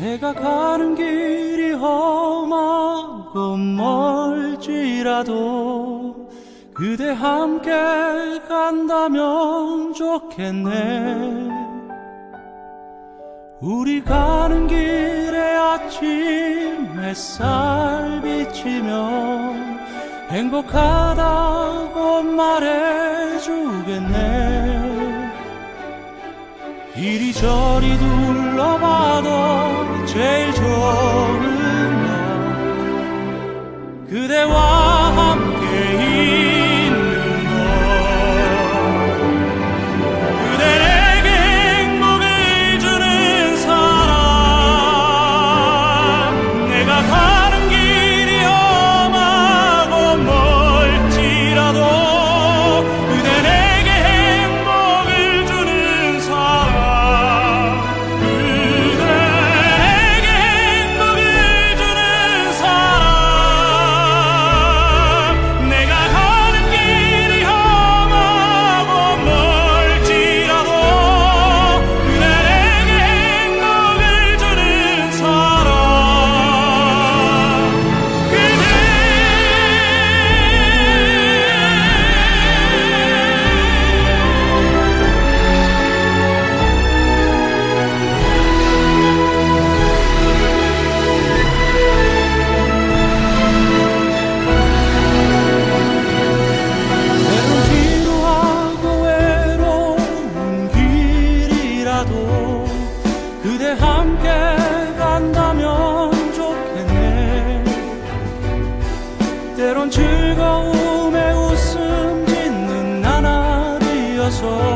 내가 가는 길이 험하고 멀지라도 그대 함께 간다면 좋겠네. 우리 가는 길에 아침 햇살 비치며 행복하다고 말해주겠네. 이리저리 둘러봐도 제일 좋은 건 그대와 soul.